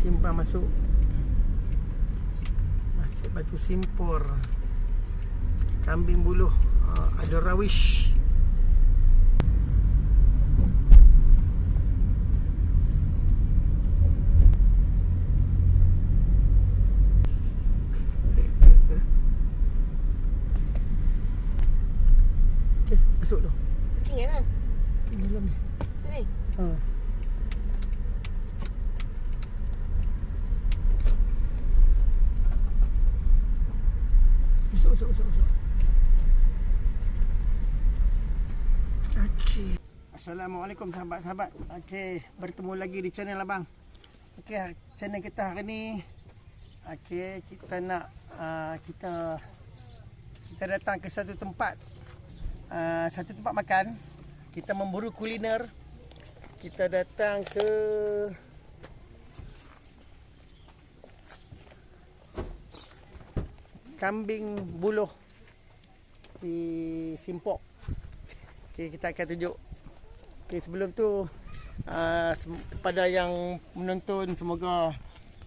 simpan masuk. Masjid Batu Simpur. Kambing buluh. Uh, Ada rawish Okay, masuk tu. Tinggal lah. Ini dalam ni. Sini. Ha. Masuk, masuk, masuk. Okey. Assalamualaikum sahabat-sahabat. Okey, bertemu lagi di channel abang. Okey, channel kita hari ni okey, kita nak uh, kita kita datang ke satu tempat uh, satu tempat makan. Kita memburu kuliner. Kita datang ke Kambing Buluh di Simpok. Okey, kita akan tunjuk. Okey, sebelum tu uh, kepada yang menonton semoga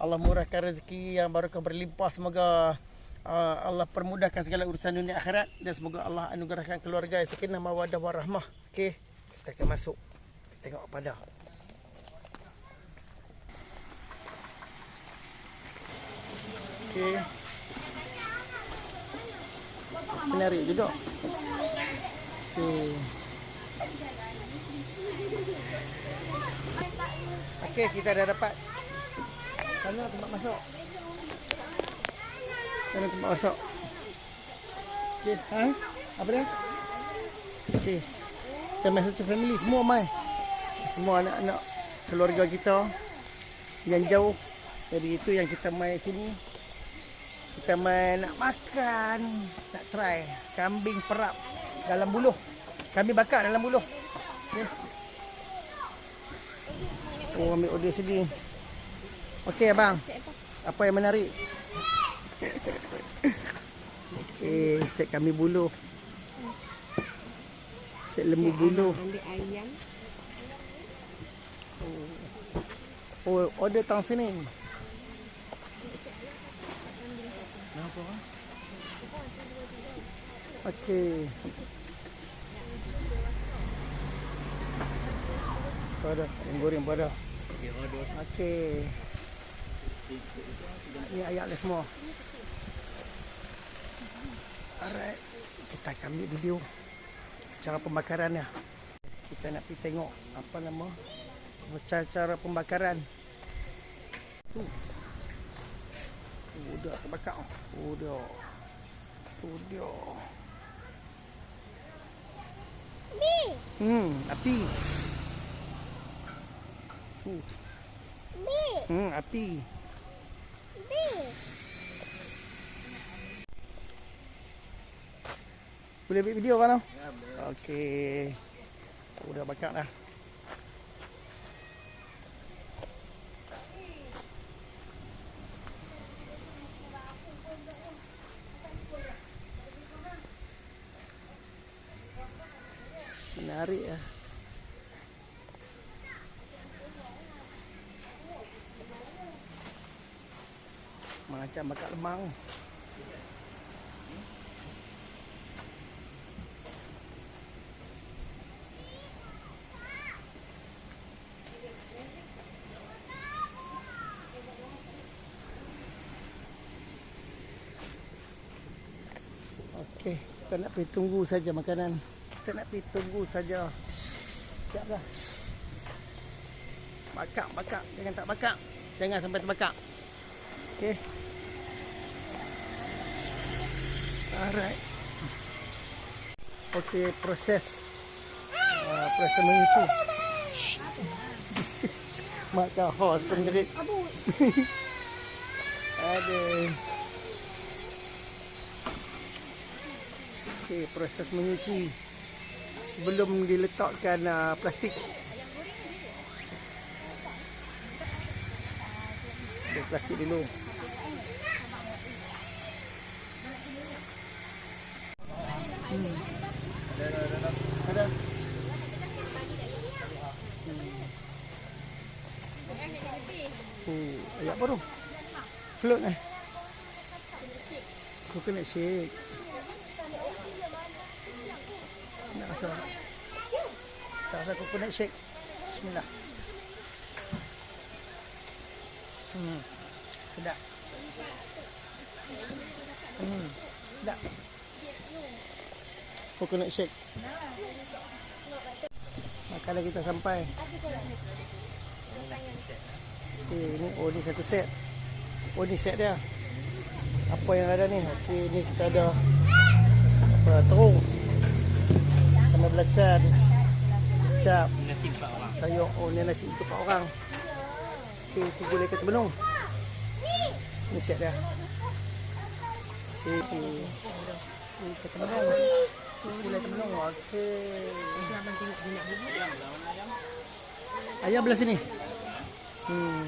Allah murahkan rezeki yang barakah berlimpah semoga uh, Allah permudahkan segala urusan dunia akhirat dan semoga Allah anugerahkan keluarga yang sakinah mawaddah warahmah. Okey, kita akan masuk. Kita tengok apa dah. Okey. Menarik juga. Okey. Okey, kita dah dapat. Sana tempat masuk. Sana tempat masuk. Okey, ha? Apa dia? Okey. Kita main satu family semua mai. Semua anak-anak keluarga kita yang jauh. Jadi itu yang kita main sini. Kita main nak makan, nak try kambing perap dalam buluh. Kambing bakar dalam buluh. Okay. Oh, ambil order sini. Okey, abang. Apa yang menarik? Okey, set kambing buluh. Set lembu buluh. Ambil ayam. Oh, order tang sini. Okey. Pada goreng pada. Okey. Ni ayat dia semua. Alright. Kita akan ambil video cara pembakarannya. Kita nak pergi tengok apa nama cara-cara pembakaran. Tu. Tu dah terbakar. Tu dia. Tu dia. Bi, Hmm, api. Tu. bi, Hmm, api. bi. Boleh ambil video kan? Ya, boleh. Okey. Tu dah bakar dah. Menarik ya. Macam bakar lemang. Okey, kita nak pergi tunggu saja makanan. Kita nak pergi tunggu saja. Siap dah. Bakar, bakar. Jangan tak bakar. Jangan sampai terbakar. Okey. Alright. Okey, proses. Uh, proses menyuci. Mak kau hos penjerit. Aduh. Okey, proses menyuci sebelum diletakkan uh, plastik. Plastik dulu. Hmm. Ada. Hmm. Oh, ayam apa tu? Float eh. Coconut shake. Nak rasa. Tak rasa coconut shake. Bismillah. Hmm. Sedap. Hmm. Sedap. Coconut shake. Makanan kita sampai. Okey, ni oh ni satu set. Oh ni set dia. Apa yang ada ni? Okey, ni kita ada apa terung. Sama belacan. Orang. Sayur. Oh ni nasi untuk empat orang. Okey, tu gulai kata benung. Ni set dia. Okey, okey. Ni kata. Okey. Ayam belah sini. Hmm.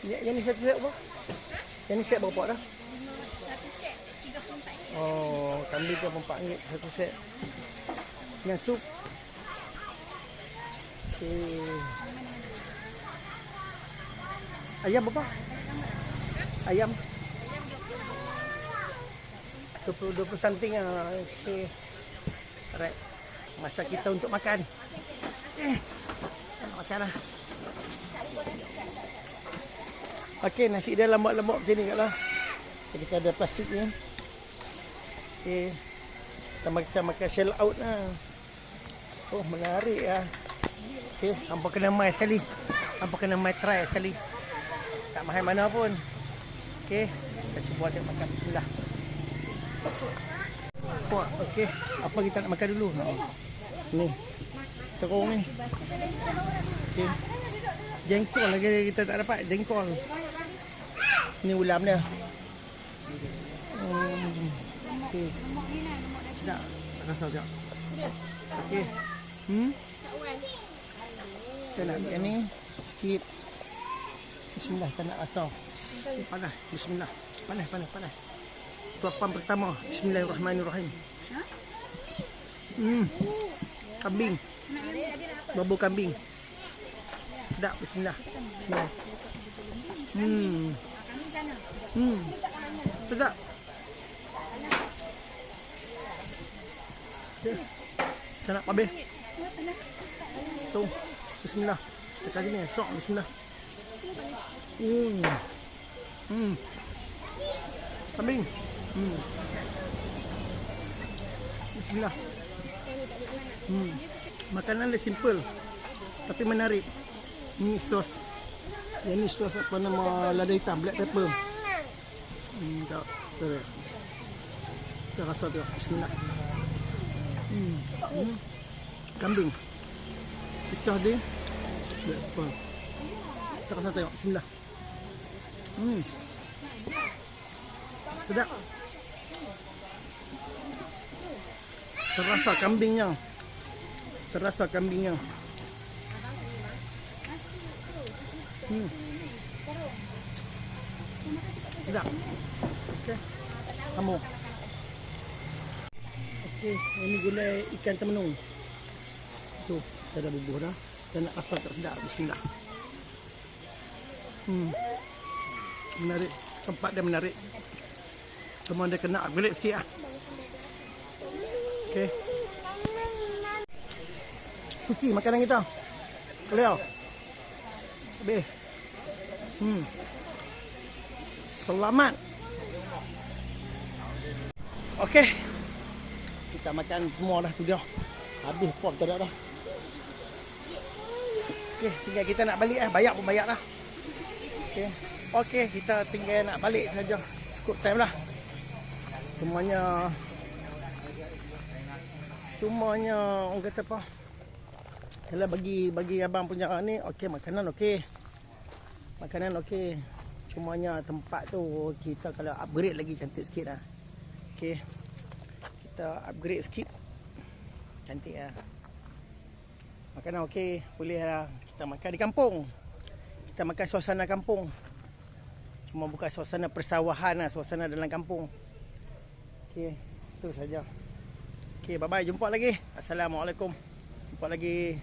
Yang, yang ni satu set berapa? Yang ni set berapa dah? Oh, kambing tu RM4 satu set. Dengan sup. Okey. Ayam berapa? Ayam. 20 20 something ah. Okey. Alright. Masa kita untuk makan. Eh. Makan lah. Okey, nasi dia lembut-lembut macam ni kat lah. Okay, kita ada plastik ni. Okey. Kita macam makan shell out lah. Oh, menarik lah. Okey, hampa kena mai sekali. Hampa kena mai try sekali. Tak mahal mana pun. Okey, kita cuba tengok makan bismillah. Kuat, okey. Apa kita nak makan dulu? Ni. Terung ni. Okey. Jengkol lagi kita tak dapat. Jengkol. Ni ulam dia. Hmm. Okey. Sedap. Rasa tak? Okey. Hmm? Kita nak ambil ni sikit. Bismillah kita nak. Eh, panas. Bismillah. Panas, panas, panas. Suapan pertama. Bismillahirrahmanirrahim. Hmm. Kambing. Bubur kambing. Sedap. Bismillah. Bismillah. Hmm. Hmm. Sedap. Saya nak habis. Tu. Bismillah. Dekat sini. Sok. Bismillah. Hmm. Hmm. Kambing. Hmm. Bismillah. Hmm. Makanan dia simple. Tapi menarik. Ni sos. Yang ni sos apa nama lada hitam. Black pepper. Hmm. Tak. Tak. Kita rasa tu. Bismillah. Hmm. Hmm. Kambing. Pecah dia. Hmm. Sedap. Terasa kambingnya. Terasa kambingnya. Hmm. Sedap. Okey. Sambung. Okey, ini gulai ikan temenung. Tu, kita dah bubuh dah. Nak asal tak sedap. Bismillah. Hmm. Menarik. Tempat dia menarik. Cuma dia kena upgrade sikit lah. Okey. Cuci makanan kita. Clear. Habis. Hmm. Selamat. Okey. Kita makan semua dah tu dia. Habis pop tak ada dah. Okey, tinggal kita nak balik eh. Bayar pun bayar dah. Okey. Okey, kita tinggal nak balik saja. Cukup time lah. Semuanya Semuanya orang kata apa? Kalau bagi bagi abang punya ni okey makanan okey. Makanan okey. Cumanya tempat tu kita kalau upgrade lagi cantik sikit lah. Okey. Kita upgrade sikit. Cantik lah. Makanan okey. Boleh lah. Kita makan di kampung. Kita makan suasana kampung. Cuma bukan suasana persawahan lah. Suasana dalam kampung. Okey. Itu saja. Okey, bye-bye. Jumpa lagi. Assalamualaikum. Jumpa lagi.